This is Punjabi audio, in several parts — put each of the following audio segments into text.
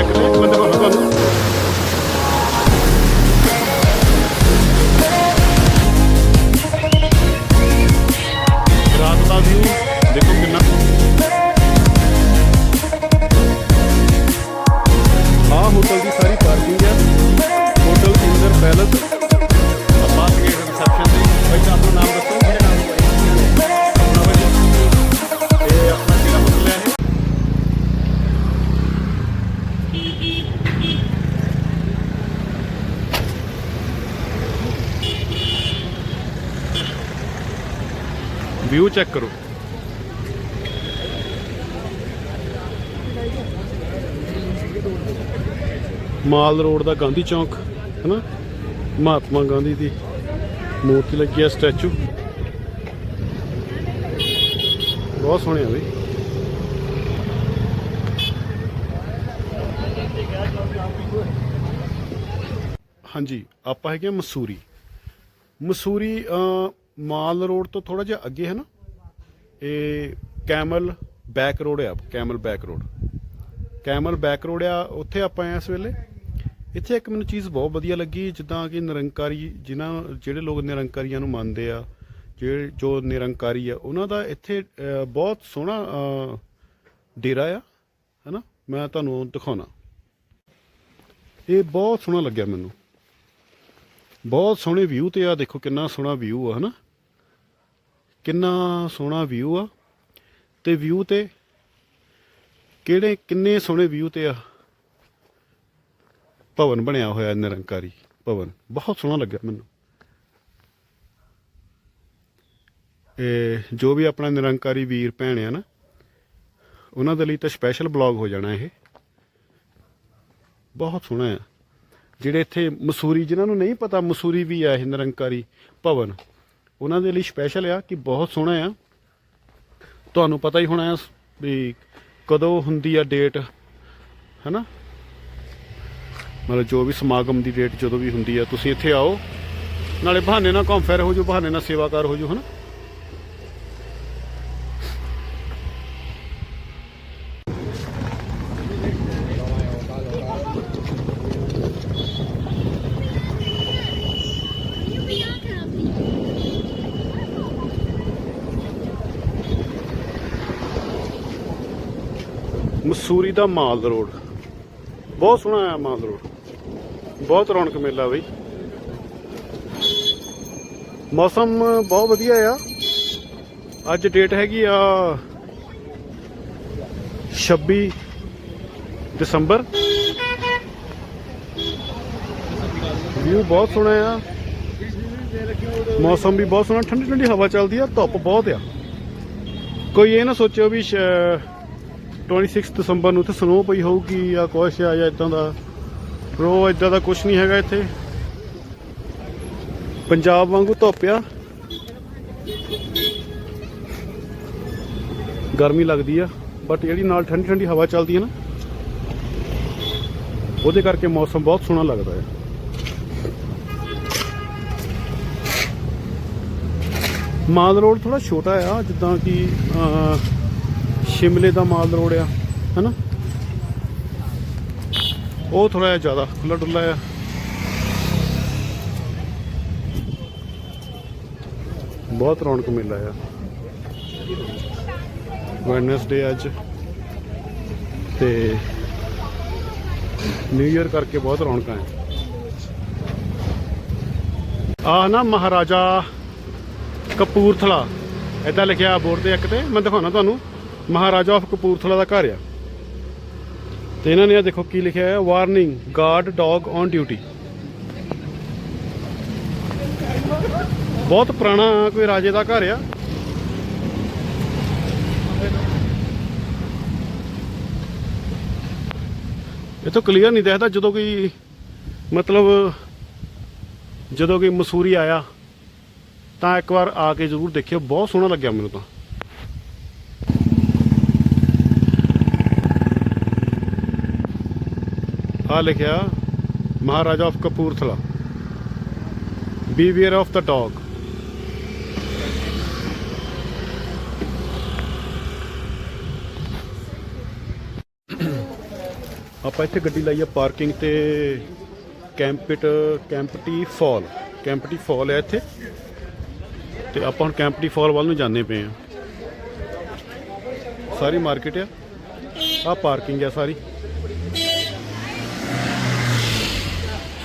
yakını. ਚੈੱਕ ਕਰੋ। ਮਾਲ ਰੋਡ ਦਾ ਗਾਂਧੀ ਚੌਂਕ, ਹੈਨਾ? ਮਹਾਤਮਾ ਗਾਂਧੀ ਦੀ ਮੂਰਤੀ ਲੱਗੀ ਹੈ ਸਟੈਚੂ। ਬਹੁਤ ਸੋਹਣੇ ਆ ਬਈ। ਹਾਂਜੀ, ਆਪਾਂ ਹੈਗੇ ਆ ਮਸੂਰੀ। ਮਸੂਰੀ ਮਾਲ ਰੋਡ ਤੋਂ ਥੋੜਾ ਜਿਹਾ ਅੱਗੇ ਹੈ ਨਾ? ਇਹ ਕੈਮਲ ਬੈਕ ਰੋਡ ਆ, Camel Back Road. Camel Back Road ਆ, ਉੱਥੇ ਆਪਾਂ ਆਏ ਆ ਇਸ ਵੇਲੇ। ਇੱਥੇ ਇੱਕ ਮੈਨੂੰ ਚੀਜ਼ ਬਹੁਤ ਵਧੀਆ ਲੱਗੀ, ਜਿੱਦਾਂ ਕਿ ਨਿਰੰਕਾਰੀ, ਜਿਨ੍ਹਾਂ, ਜਿਹੜੇ ਲੋਕ ਨਿਰੰਕਾਰੀਆਂ ਨੂੰ ਮੰਨਦੇ ਆ ਜਿਹੜੇ ਜੋ ਨਿਰੰਕਾਰੀ ਆ, ਉਹਨਾਂ ਦਾ ਇੱਥੇ ਬਹੁਤ ਸੋਹਣਾ ਡੇਰਾ ਆ, ਹੈਨਾ? ਮੈਂ ਤੁਹਾਨੂੰ ਦਿਖਾਉਣਾ। ਇਹ ਬਹੁਤ ਸੋਹਣਾ ਲੱਗਿਆ ਮੈਨੂੰ। ਬਹੁਤ ਸੋਹਣੇ ਵਿਊ ਤੇ ਆ, ਦੇਖੋ ਕਿੰਨਾ ਸੋਹਣਾ ਵਿਊ ਆ, ਹਨਾ? ਕਿੰਨਾ ਸੋਹਣਾ ਵਿਊ ਆ ਤੇ ਵਿਊ ਤੇ ਕਿਹੜੇ ਕਿੰਨੇ ਸੋਹਣੇ ਵਿਊ ਤੇ ਆ? ਭਵਨ ਬਣਿਆ ਹੋਇਆ ਨਿਰੰਕਾਰੀ ਭਵਨ। ਬਹੁਤ ਸੋਹਣਾ ਲੱਗਿਆ ਮੈਨੂੰ। ਇਹ ਜੋ ਵੀ ਆਪਣਾ ਨਿਰੰਕਾਰੀ ਵੀਰ ਭੈਣ ਆ ਨਾ, ਉਹਨਾਂ ਦੇ ਲਈ ਤਾਂ ਸਪੈਸ਼ਲ ਬਲੌਗ ਹੋ ਜਾਣਾ ਇਹ। ਬਹੁਤ ਸੋਹਣਾ ਆ। ਜਿਹੜੇ ਇੱਥੇ ਮਸੂਰੀ, ਜਿਨ੍ਹਾਂ ਨੂੰ ਨਹੀਂ ਪਤਾ ਮਸੂਰੀ ਵੀ ਆ ਇਹ ਨਿਰੰਕਾਰੀ ਭਵਨ ਉਹਨਾਂ ਦੇ ਲਈ ਸਪੈਸ਼ਲ ਆ ਕਿ ਬਹੁਤ ਸੋਹਣਾ ਆ। ਤੁਹਾਨੂੰ ਪਤਾ ਹੀ ਹੋਣਾ ਆ ਵੀ ਕਦੋਂ ਹੁੰਦੀ ਆ ਡੇਟ ਹੈਨਾ? ਮਤਲਬ ਜੋ ਵੀ ਸਮਾਗਮ ਦੀ ਡੇਟ ਜਦੋਂ ਵੀ ਹੁੰਦੀ ਆ, ਤੁਸੀਂ ਇੱਥੇ ਆਓ। ਨਾਲੇ ਬਹਾਨੇ ਨਾਲ ਘੁੰਮ ਫਿਰ ਹੋ ਜੋ ਬਹਾਨੇ ਨਾਲ ਸੇਵਾਕਾਰ ਹੋ ਜੋ ਹਨਾ? ਮਸੂਰੀ ਦਾ ਮਾਲ ਰੋਡ। ਬਹੁਤ ਸੋਹਣਾ ਆ ਮਾਲ ਰੋਡ। ਬਹੁਤ ਰੌਣਕ ਮੇਲਾ ਬਈ। ਮੌਸਮ ਬਹੁਤ ਵਧੀਆ ਆ। ਅੱਜ ਡੇਟ ਹੈਗੀ ਆ 26 ਦਸੰਬਰ। ਵਿਊ ਬਹੁਤ ਸੋਹਣਾ ਆ। ਮੌਸਮ ਵੀ ਬਹੁਤ ਸੋਹਣਾ। ਠੰਡੀ ਠੰਡੀ ਹਵਾ ਚੱਲਦੀ ਆ, ਧੁੱਪ ਬਹੁਤ ਆ। ਕੋਈ ਇਹ ਨਾ ਸੋਚਿਓ ਵੀ ਸ਼- 26 ਦਸੰਬਰ ਨੂੰ ਤੇ ਸਨੋ ਪਈ ਹੋਊਗੀ ਜਾਂ ਕੁਛ ਆ ਜਾਂ ਇਦਾਂ ਦਾ। ਰੋ ਇਦਾਂ ਦਾ ਕੁਝ ਨਹੀਂ ਹੈਗਾ ਇੱਥੇ। ਪੰਜਾਬ ਵਾਂਗੂ ਧੁੱਪ ਆ। ਗਰਮੀ ਲੱਗਦੀ ਆ ਬਟ ਜਿਹੜੀ ਨਾਲ ਠੰਡੀ ਠੰਡੀ ਹਵਾ ਚੱਲਦੀ ਹੈ ਨਾ, ਉਹਦੇ ਕਰਕੇ ਮੌਸਮ ਬਹੁਤ ਸੋਹਣਾ ਲੱਗਦਾ ਹੈ ਮਾਲ ਰੋਡ ਥੋੜਾ ਛੋਟਾ ਆ, ਜਿੱਦਾਂ ਕਿ ਸ਼ਿਮਲੇ ਦਾ ਮਾਲ ਰੋਡ ਆ ਹੈਨਾ? ਉਹ ਥੋੜਾ ਜਿਹਾ ਜ਼ਿਆਦਾ ਖੁੱਲਾ ਡੁੱਲਾ ਆ ਬਹੁਤ ਰੌਣਕ ਮੇਲਾ ਆ। ਵੈਡਨਸਡੇ ਅੱਜ। ਤੇ ਨਿਊ ਇਅਰ ਕਰਕੇ ਬਹੁਤ ਰੌਣਕਾਂ ਆ। ਆ ਨਾ ਮਹਾਰਾਜਾ ਕਪੂਰਥਲਾ। ਏਦਾਂ ਲਿਖਿਆ ਬੋਰਡ ਤੇ ਇੱਕ ਤੇ, ਮੈਂ ਦਿਖਾਉਣਾ ਤੁਹਾਨੂੰ। ਮਹਾਰਾਜਾ ਆਫ ਕਪੂਰਥਲਾ ਦਾ ਘਰ ਆ। ਤੇ ਇਹਨਾਂ ਨੇ ਆ ਦੇਖੋ ਕੀ ਲਿਖਿਆ ਹੈ? Warning guard dog on duty ਬਹੁਤ ਪੁਰਾਣਾ ਕੋਈ ਰਾਜੇ ਦਾ ਘਰ ਆ। ਇਹ ਤਾਂ ਕਲੀਅਰ ਨਹੀਂ ਦਿਖਦਾ ਜਦੋਂ ਕੋਈ ਮਤਲਬ ਜਦੋਂ ਕੋਈ ਮਸੂਰੀ ਆਇਆ, ਤਾਂ ਇੱਕ ਵਾਰ ਆ ਕੇ ਜ਼ਰੂਰ ਦੇਖਿਓ। ਬਹੁਤ ਸੋਹਣਾ ਲੱਗਿਆ ਮੈਨੂੰ ਤਾਂ। ਆ ਲਿਖਿਆ, Maharaja of Kapurthala. Beware of the dog ਆਪਾਂ ਇੱਥੇ ਗੱਡੀ ਲਾਈ ਆ ਪਾਰਕਿੰਗ ਤੇ ਕੈਂਪਟ ਕੈਂਪਟੀ ਫਾਲ। ਕੈਂਪਟੀ ਫਾਲ ਹੈ ਇੱਥੇ। ਤੇ ਆਪਾਂ ਹੁਣ ਕੈਂਪਟੀ ਫਾਲ ਵੱਲ ਨੂੰ ਜਾਂਦੇ ਪਏ ਆ। ਸਾਰੀ ਮਾਰਕੀਟ ਆ। ਆ ਪਾਰਕਿੰਗ ਆ ਸਾਰੀ।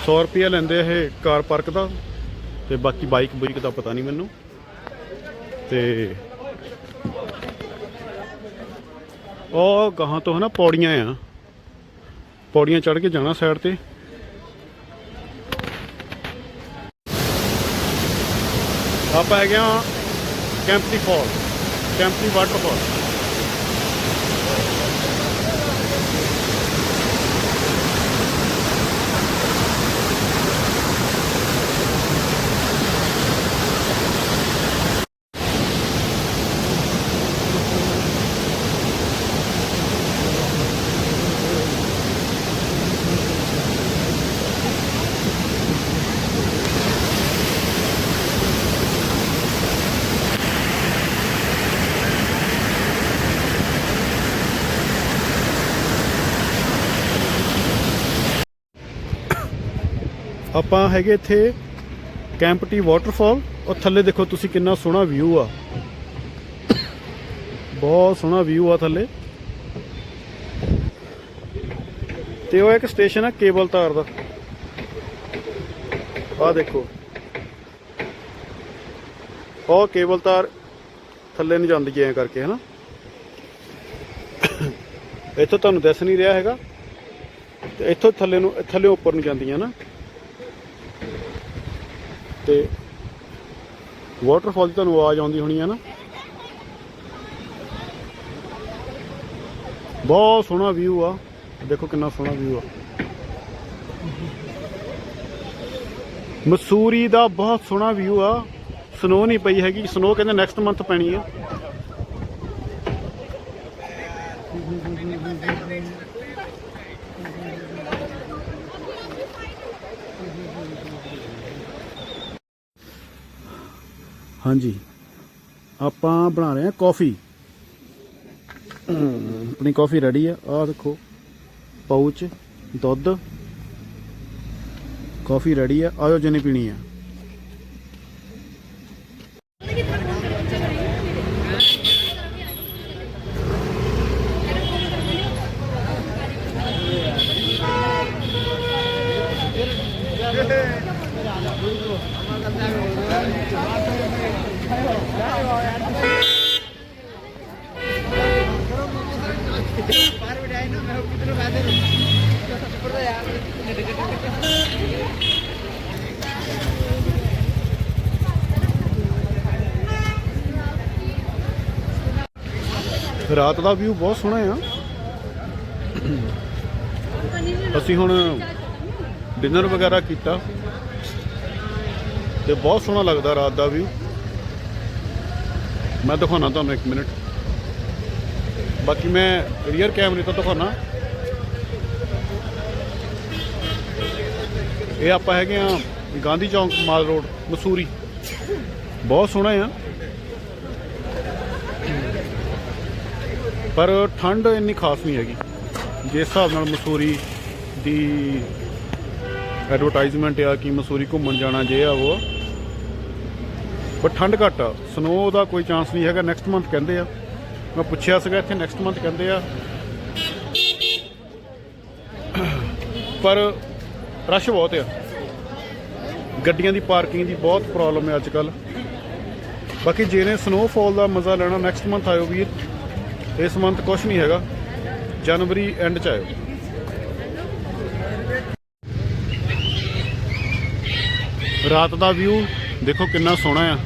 100 ਰੁਪਏ ਲੈਂਦੇ ਇਹ ਕਾਰ ਪਾਰਕ ਦਾ ਤੇ ਬਾਕੀ ਬਾਈਕ ਬੁਈਕ ਦਾ ਪਤਾ ਨਹੀਂ ਮੈਨੂੰ। ਤੇ ਉਹ ਗਾਹਾਂ ਤੋਂ ਹਨਾ ਪੌੜੀਆਂ ਆ। ਪੌੜੀਆਂ ਚੜ੍ਹ ਕੇ ਜਾਣਾ ਸਾਈਡ ਤੇ। ਆਪਾਂ ਹੈਗੇ ਆ ਕੈਂਪਟੀ ਫਾਲ ਕੈਂਪਟੀ ਵਾਟਰਫਾਲ ਆਪਾਂ ਹੈਗੇ ਇੱਥੇ ਕੈਂਪਟੀ ਵਾਟਰਫਾਲ ਔਰ ਥੱਲੇ ਦੇਖੋ ਤੁਸੀਂ ਕਿੰਨਾ ਸੋਹਣਾ ਵਿਊ ਆ। ਬਹੁਤ ਸੋਹਣਾ ਵਿਊ ਆ ਥੱਲੇ। ਤੇ ਉਹ ਇੱਕ ਸਟੇਸ਼ਨ ਆ ਕੇਬਲ ਤਾਰ ਦਾ। ਆਹ ਦੇਖੋ। ਉਹ ਕੇਬਲ ਤਾਰ ਥੱਲੇ ਨੂੰ ਜਾਂਦੀ ਐ ਕਰਕੇ, ਹਨਾ? ਇੱਥੋਂ ਤੁਹਾਨੂੰ ਦਿਸ ਨਹੀਂ ਰਿਹਾ ਹੈਗਾ। ਤੇ ਇੱਥੋਂ ਥੱਲੇ ਨੂੰ ਥੱਲੇ ਉੱਪਰ ਨੂੰ ਜਾਂਦੀਆਂ ਨਾ। ਤੇ ਵਾਟਰਫਾਲ ਦੀ ਤੁਹਾਨੂੰ ਆਵਾਜ਼ ਆਉਂਦੀ ਹੋਣੀ ਹੈ ਨਾ। ਬਹੁਤ ਸੋਹਣਾ ਵਿਊ ਆ। ਦੇਖੋ ਕਿੰਨਾ ਸੋਹਣਾ ਵਿਊ ਆ। ਮਸੂਰੀ ਦਾ ਬਹੁਤ ਸੋਹਣਾ ਵਿਊ ਆ। ਸਨੋ ਨਹੀਂ ਪਈ ਹੈਗੀ। ਸਨੋ ਕਹਿੰਦੇ ਨੈਕਸਟ ਮੰਥ ਪੈਣੀ ਆ। ਹਾਂਜੀ। ਆਪਾਂ ਬਣਾ ਰਹੇ ਹਾਂ ਕਾਫੀ। ਆਪਣੀ ਕਾਫੀ ਰੈਡੀ ਆ, ਆਹ ਦੇਖੋ, ਪਾਊਚ, ਦੁੱਧ। ਕਾਫੀ ਰੈਡੀ ਆ ਆਇਓ ਜਿਹਨੇ ਪੀਣੀ ਆ। ਰਾਤ ਦਾ ਵਿਊ ਬਹੁਤ ਸੋਹਣਾ ਆ ਅਸੀਂ ਹੁਣ ਡਿਨਰ ਵਗੈਰਾ ਕੀਤਾ ਤੇ ਬਹੁਤ ਸੋਹਣਾ ਲੱਗਦਾ ਰਾਤ ਦਾ ਵਿਊ ਮੈਂ ਦਿਖਾਉਣਾ ਤੁਹਾਨੂੰ ਇੱਕ ਮਿੰਟ। ਬਾਕੀ ਮੈਂ ਰੀਅਰ ਕੈਮਰੇ ਤੋਂ ਦਿਖਾਉਣਾ। ਇਹ ਆਪਾਂ ਹੈਗੇ ਆ ਗਾਂਧੀ ਚੌਂਕ ਮਾਲ ਰੋਡ, ਮਸੂਰੀ। ਬਹੁਤ ਸੋਹਣਾ ਆ। ਪਰ ਠੰਡ ਇੰਨੀ ਖਾਸ ਨਹੀਂ ਹੈਗੀ। ਜਿਸ ਹਿਸਾਬ ਨਾਲ ਮਸੂਰੀ ਦੀ ਐਡਵਰਟਾਈਜ਼ਮੈਂਟ ਆ ਕਿ ਮਸੂਰੀ ਘੁੰਮਣ ਜਾਣਾ ਜੇ ਆ ਉਹ। ਪਰ ਠੰਡ ਘੱਟ ਆ। ਸਨੋ ਦਾ ਕੋਈ ਚਾਂਸ ਨਹੀਂ ਹੈਗਾ। ਨੈਕਸਟ ਮੰਥ ਕਹਿੰਦੇ ਆ। ਮੈਂ ਪੁੱਛਿਆ ਸੀਗਾ ਇੱਥੇ ਨੈਕਸਟ ਮੰਥ ਕਹਿੰਦੇ ਆ। ਪਰ ਰਸ਼ ਬਹੁਤ ਆ। ਗੱਡੀਆਂ ਦੀ ਪਾਰਕਿੰਗ ਦੀ ਬਹੁਤ ਪ੍ਰੋਬਲਮ ਹੈ ਅੱਜ ਕੱਲ ਬਾਕੀ ਜਿਹਨੇ ਸਨੋਫਾਲ ਦਾ ਮਜ਼ਾ ਲੈਣਾ ਨੈਕਸਟ ਮੰਥ ਆਇਓ ਵੀਰ। ਇਸ ਮੰਥ ਕੁਝ ਨਹੀਂ ਹੈਗਾ। ਜਨਵਰੀ ਐਂਡ ਚ ਆਇਓ। ਰਾਤ ਦਾ ਵਿਊ ਦੇਖੋ ਕਿੰਨਾ ਸੋਹਣਾ ਆ।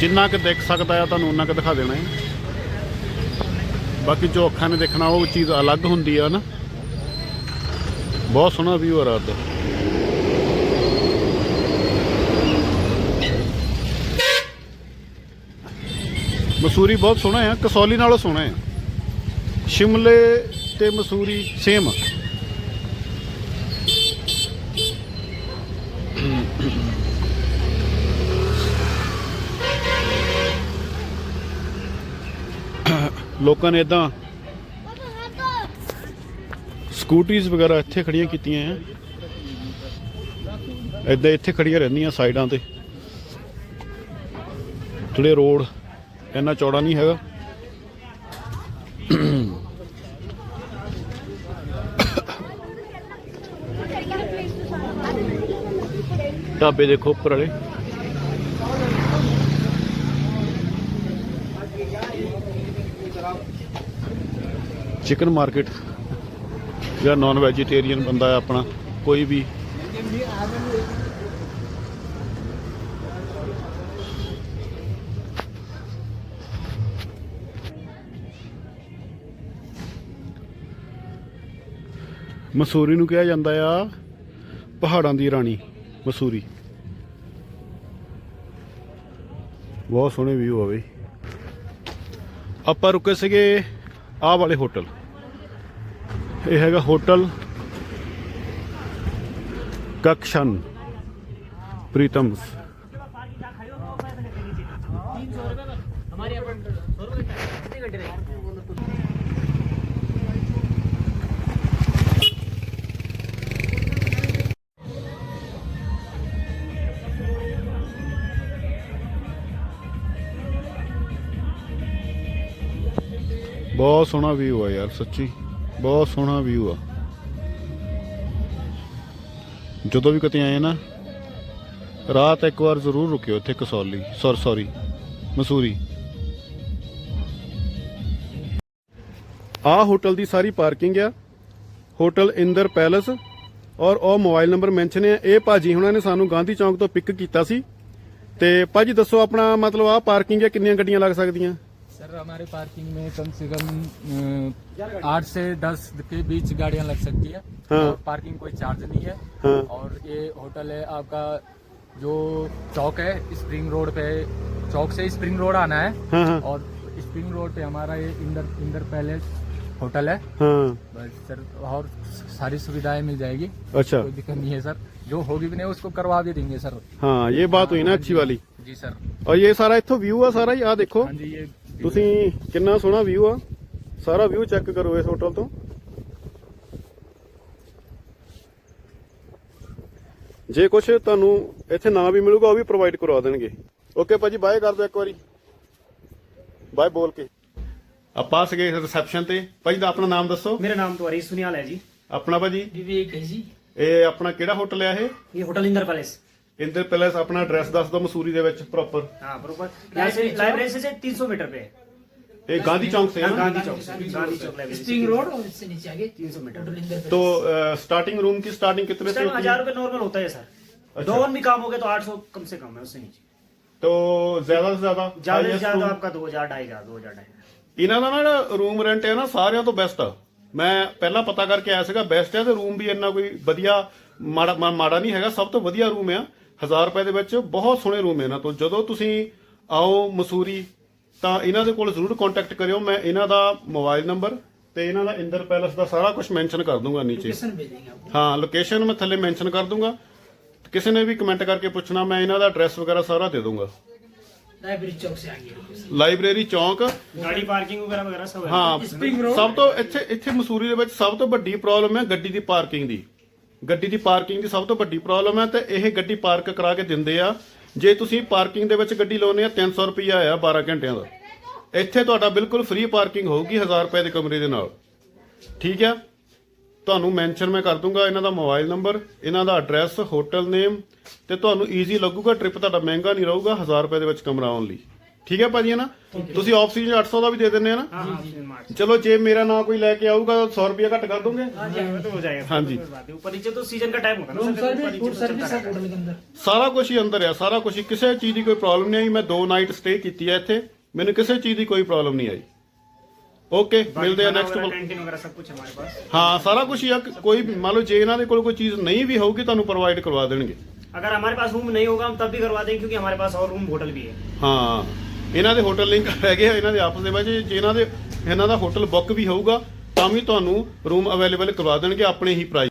ਜਿੰਨਾ ਕਿ ਦੇਖ ਸਕਦਾ ਆ, ਤੁਹਾਨੂੰ ਉਹਨਾਂ ਕਿ ਦਿਖਾ ਦੇਣਾ ਹੈ ਬਾਕੀ ਜੋ ਅੱਖਾਂ ਨੇ ਦੇਖਣਾ, ਉਹ ਚੀਜ਼ ਅਲੱਗ ਹੁੰਦੀ ਆ ਨਾ। ਬਹੁਤ ਸੋਹਣਾ ਵਿਊ ਆ ਰਾਤ ਦਾ। ਮਸੂਰੀ ਬਹੁਤ ਸੋਹਣਾ ਆ, ਕਸੌਲੀ ਨਾਲੋਂ ਸੋਹਣਾ ਆ। ਸ਼ਿਮਲੇ ਤੇ ਮਸੂਰੀ ਸੇਮ। ਲੋਕਾਂ ਨੇ ਇਦਾਂ ਸਕੂਟੀਜ਼ ਵਗੈਰਾ ਇੱਥੇ ਖੜੀਆਂ ਕੀਤੀਆਂ ਆ। ਇਦਾਂ ਇੱਥੇ ਖੜੀਆਂ ਰਹਿੰਦੀਆਂ ਸਾਈਡਾਂ ਤੇ। ਥੋੜੇ ਰੋਡ, ਇੰਨਾ ਚੌੜਾ ਨਹੀਂ ਹੈਗਾ। ਢਾਬੇ ਦੇਖੋ ਉੱਪਰ ਵਾਲੇ। ਚਿਕਨ ਮਾਰਕੀਟ ਜਾਂ ਨਾਨ ਵੈਜੀਟੇਰੀਅਨ ਬੰਦਾ ਆਪਣਾ, ਕੋਈ ਵੀ। ਮਸੂਰੀ ਨੂੰ ਕਿਹਾ ਜਾਂਦਾ ਆ ਪਹਾੜਾਂ ਦੀ ਰਾਣੀ। ਮਸੂਰੀ। ਬਹੁਤ ਸੋਹਣੇ ਵਿਊ ਆ ਬਈ। ਆਪਾਂ ਰੁਕੇ ਸੀਗੇ ਆਹ ਵਾਲੇ ਹੋਟਲ। ਇਹ ਹੈਗਾ ਹੋਟਲ ਕਕਸ਼ਨ ਪ੍ਰੀਤਮਸ। ਬਹੁਤ ਸੋਹਣਾ ਵਿਊ ਆ ਯਾਰ, ਸੱਚੀ। ਬਹੁਤ ਸੋਹਣਾ ਵਿਊ ਆ। ਜਦੋਂ ਵੀ ਕਿਤੇ ਆਏ ਨਾ, ਰਾਤ ਇੱਕ ਵਾਰ ਜ਼ਰੂਰ ਰੁਕਿਓ ਇੱਥੇ ਕਸੌਲੀ। ਸੌਰ ਸੌਰੀ ਮਸੂਰੀ ਆ ਹੋਟਲ ਦੀ ਸਾਰੀ ਪਾਰਕਿੰਗ ਆ। ਹੋਟਲ ਇੰਦਰ ਪੈਲਸ ਔਰ ਉਹ ਮੋਬਾਈਲ ਨੰਬਰ ਮੈਂਸ਼ਨ ਹੈ ਇਹ ਭਾਜੀ ਹੁਣਾਂ ਨੇ ਸਾਨੂੰ ਗਾਂਧੀ ਚੌਂਕ ਤੋਂ ਪਿਕ ਕੀਤਾ ਸੀ। ਤੇ ਭਾਜੀ ਦੱਸੋ ਆਪਣਾ ਮਤਲਬ ਆ ਪਾਰਕਿੰਗ ਹੈ ਕਿੰਨੀਆਂ ਗੱਡੀਆਂ ਲੱਗ ਸਕਦੀਆਂ? सर हमारे पार्किंग में कम से कम आठ से दस के बीच गाड़ियाँ लग सकती है। हाँ। पार्किंग कोई चार्ज नहीं है। हाँ। और ये होटल है आपका जो चौक है स्प्रिंग रोड पे चौक से स्प्रिंग रोड आना है। हाँ।, हाँ। और स्प्रिंग रोड पे हमारा ये इंदर इंदर पैलेस होटल है। हाँ। बस सर और सारी सुविधाएँ मिल जाएगी। अच्छा। कोई दिक्कत नहीं है सर। जो होगी भी नहीं उसको करवा भी देंगे सर। हाँ ये बात हुई ना हाँ अच्छी वाली। जी सर। और ये सारा इतो व्यू है सारा यहाँ देखो। हाँ जी ये ਤੁਸੀਂ ਕਿੰਨਾ ਸੋਹਣਾ ਵਿਊ ਆ? ਸਾਰਾ ਵਿਊ ਚੈੱਕ ਕਰੋ ਇਸ ਹੋਟਲ ਤੋਂ। ਜੇ ਕੁਛ ਤੁਹਾਨੂੰ ਇੱਥੇ ਨਾ ਵੀ ਮਿਲੂਗਾ ਉਹ ਵੀ ਪ੍ਰੋਵਾਈਡ ਕਰਵਾ ਦੇਣਗੇ। ਓਕੇ ਭਾਜੀ ਬਾਏ ਕਰ ਦਿਓ ਇੱਕ ਵਾਰੀ। ਬਾਏ ਬੋਲ ਕੇ। ਆਪਾਂ ਸੀਗੇ ਰਿਸੈਪਸ਼ਨ ਤੇ। ਭਾਜੀ ਦਾ ਆਪਣਾ ਨਾਮ ਦੱਸੋ? ਮੇਰਾ ਨਾਮ ਦੁਆਰੀ ਸੁਨਿਆਲ ਹੈ ਜੀ। ਆਪਣਾ ਭਾਜੀ? ਵਿਵੇਕ ਹੈ ਜੀ। ਇਹ ਆਪਣਾ ਕਿਹੜਾ ਹੋਟਲ ਆ ਇਹ? ਇਹ hotel Inder Palace Inder palace Inder palace ਆਪਣਾ ਐਡਰੈਸ ਦੱਸ ਦਿਓ ਮਸੂਰੀ ਦੇ ਵਿੱਚ ਪ੍ਰੋਪਰ हाँ बरोबर यहाँ से लाइब्रेरी से तीन सौ मीटर पे है ਇਹ ਗਾਂਧੀ ਚੌਂਕ से है हाँ, ना गांधी चौक से गांधी चौक लाइब्रेरी स्प्रिंग रोड और इससे नीचे आगे तीन सौ मीटर तो स्टार्टिंग रूम की स्टार्टिंग कितने से होती है हजार रुपए नॉर्मल होता है सर अच्छा। दो वन भी काम हो गए तो आठ सौ कम से कम है उससे नीचे तो ज्यादा से ज्यादा ज्यादा से highest ज्यादा room- आपका दो हजार ढाई हजार दो हजार ढाई हजार ਇਹਨਾਂ ਦਾ ਨਾ ਜਿਹੜਾ ਰੂਮ ਰੈਂਟ ਹੈ ਨਾ ਸਾਰਿਆਂ ਤੋਂ ਬੈਸਟ ਆ ਮੈਂ ਪਹਿਲਾਂ ਪਤਾ ਕਰਕੇ ਆਇਆ ਸੀਗਾ ਬੈਸਟ ਹੈ ਤੇ ਰੂਮ ਵੀ ਇੰਨਾ ਕੋਈ ਵਧੀਆ ਮਾੜਾ ਮਾ- ਮਾੜਾ ਨਹੀਂ ਹੈਗਾ ਸਭ ਤੋਂ ਵਧੀਆ ਰੂਮ ਆ 1000 ਰੁਪਏ ਦੇ ਵਿੱਚ ਬਹੁਤ ਸੋਹਣੇ ਰੂਮ ਇਹਨਾਂ ਤੋਂ। ਜਦੋਂ ਤੁਸੀਂ ਆਓ ਮਸੂਰੀ ਤਾਂ ਇਹਨਾਂ ਦੇ ਕੋਲ ਜ਼ਰੂਰ ਕੰਟੈਕਟ ਕਰਿਓ। ਮੈਂ ਇਹਨਾਂ ਦਾ ਮੋਬਾਈਲ ਨੰਬਰ ਤੇ ਇਹਨਾਂ ਦਾ ਇੰਦਰ ਪੈਲਸ ਦਾ ਸਾਰਾ ਕੁਝ ਮੈਂਸ਼ਨ ਕਰ ਦੂੰਗਾ ਨੀਚੇ। ਹਾਂ ਲੋਕੇਸ਼ਨ ਮੈਂ ਥੱਲੇ ਮੈਂਸ਼ਨ ਕਰ ਦੂੰਗਾ। ਕਿਸੇ ਨੇ ਵੀ ਕਮੈਂਟ ਕਰਕੇ ਪੁੱਛਣਾ ਮੈਂ ਇਹਨਾਂ ਦਾ ਐਡਰੈਸ ਵਗੈਰਾ ਸਾਰਾ ਦੇ ਦੂੰਗਾ। ਲਾਇਬ੍ਰੇਰੀ ਲਾਇਬ੍ਰੇਰੀ ਚੌਂਕ। ਗਾੜੀ ਪਾਰਕਿੰਗ ਵਗੈਰਾ ਵਗੈਰਾ ਸਭ ਹਾਂ। ਸਭ ਤੋਂ ਇੱਥੇ ਇੱਥੇ ਮਸੂਰੀ ਦੇ ਵਿੱਚ ਸਭ ਤੋਂ ਵੱਡੀ ਪ੍ਰੋਬਲਮ ਹੈ ਗੱਡੀ ਦੀ ਪਾਰਕਿੰਗ ਦੀ। ਗੱਡੀ ਦੀ ਪਾਰਕਿੰਗ ਦੀ ਸਭ ਤੋਂ ਵੱਡੀ ਪ੍ਰੋਬਲਮ ਹੈ ਤੇ ਇਹ ਗੱਡੀ ਪਾਰਕ ਕਰਾ ਕੇ ਦਿੰਦੇ ਆ। ਜੇ ਤੁਸੀਂ ਪਾਰਕਿੰਗ ਦੇ ਵਿੱਚ ਗੱਡੀ ਲਾਉਨੇ ਆ 300 ਰੁਪਈਆ ਆ 12 ਘੰਟਿਆਂ ਦਾ। ਇੱਥੇ ਤੁਹਾਡਾ ਬਿਲਕੁਲ ਫ੍ਰੀ ਪਾਰਕਿੰਗ ਹੋਊਗੀ 1000 ਰੁਪਏ ਦੇ ਕਮਰੇ ਦੇ ਨਾਲ। ਠੀਕ ਹੈ ਤੁਹਾਨੂੰ ਮੈਂਸ਼ਨ ਮੈਂ ਕਰ ਦੂੰਗਾ ਇਹਨਾਂ ਦਾ ਮੋਬਾਈਲ ਨੰਬਰ ਇਹਨਾਂ ਦਾ ਐਡਰੈਸ ਹੋਟਲ ਨੇਮ ਤੇ ਤੁਹਾਨੂੰ ਈਜ਼ੀ ਲੱਗੂਗਾ ਟ੍ਰਿਪ ਤੁਹਾਡਾ ਮਹਿੰਗਾ ਨਹੀਂ ਰਹੂਗਾ 1000 ਰੁਪਏ ਦੇ ਵਿੱਚ ਕਮਰਾ ਆਉਣ ਲਈ। ਠੀਕ ਹੈ ਭਾਜੀ ਹੈ ਨਾ ਤੁਸੀਂ ਆਫ ਸੀਜ਼ਨ 800 ਦਾ ਵੀ ਦੇ ਦਿੰਦੇ ਆ ਨਾ हाँ हाँ तीन मार्च ਚਲੋ ਜੇ ਮੇਰਾ ਨਾਂ ਕੋਈ ਲੈ ਕੇ ਆਊਗਾ ਤਾਂ 100 ਰੁਪਏ ਘੱਟ कर दोगे हाँ जी वो तो हो जाएगा हाँ जी। कोई बात नहीं। ऊपर नीचे तो सीजन का टाइम होता है रूम ना सर, सर्विस ऊपर फूड नीचे तो सर्विस चलता सब रहेगा। होटल के अंदर ਸਾਰਾ ਕੁਝ ਹੀ ਅੰਦਰ ਆ ਸਾਰਾ ਕੁਝ ਹੀ ਕਿਸੇ ਚੀਜ਼ ਦੀ ਕੋਈ ਪ੍ਰੋਬਲਮ ਨਹੀਂ ਆਈ ਮੈਂ ਦੋ ਨਾਈਟ ਸਟੇ ਕੀਤੀ ਹੈ ਇੱਥੇ ਮੈਨੂੰ ਕਿਸੇ ਚੀਜ਼ ਦੀ ਕੋਈ ਪ੍ਰੋਬਲਮ ਨਹੀਂ ਆਈ ਓਕੇ ਮਿਲਦੇ ਆ खाना ਨੈਕਸਟ वगैरह, कैंटीन वगैरह सब कुछ हमारे पास ਹਾਂ ਸਾਰਾ ਕੁਝ ਹੀ ਆ ਕੋਈ ਵੀ ਮੰਨ ਲਓ ਜੇ ਇਹਨਾਂ ਦੇ ਕੋਲ ਕੋਈ ਚੀਜ਼ ਨਹੀਂ ਵੀ ਹੋਊਗੀ ਤੁਹਾਨੂੰ ਪ੍ਰੋਵਾਈਡ ਕਰਵਾ ਦੇਣਗੇ अगर हमारे पास रूम नहीं होगा हम तब भी करवा देंगे क्योंकि हमारे पास और रूम होटल भी है ਹਾਂ ਇਹਨਾਂ ਦੇ ਹੋਟਲ ਲਿੰਕ ਹੈਗੇ ਆ, ਇਹਨਾਂ ਦੇ ਆਪਸ ਦੇ ਵਿੱਚ। ਜੇ ਇਹਨਾਂ ਦੇ ਇਹਨਾਂ ਦਾ ਹੋਟਲ ਬੁੱਕ ਵੀ ਹੋਊਗਾ, ਤਾਂ ਵੀ ਤੁਹਾਨੂੰ ਰੂਮ ਅਵੇਲੇਬਲ ਕਰਵਾ ਦੇਣਗੇ ਆਪਣੇ ਹੀ ਪ੍ਰਾਈਸ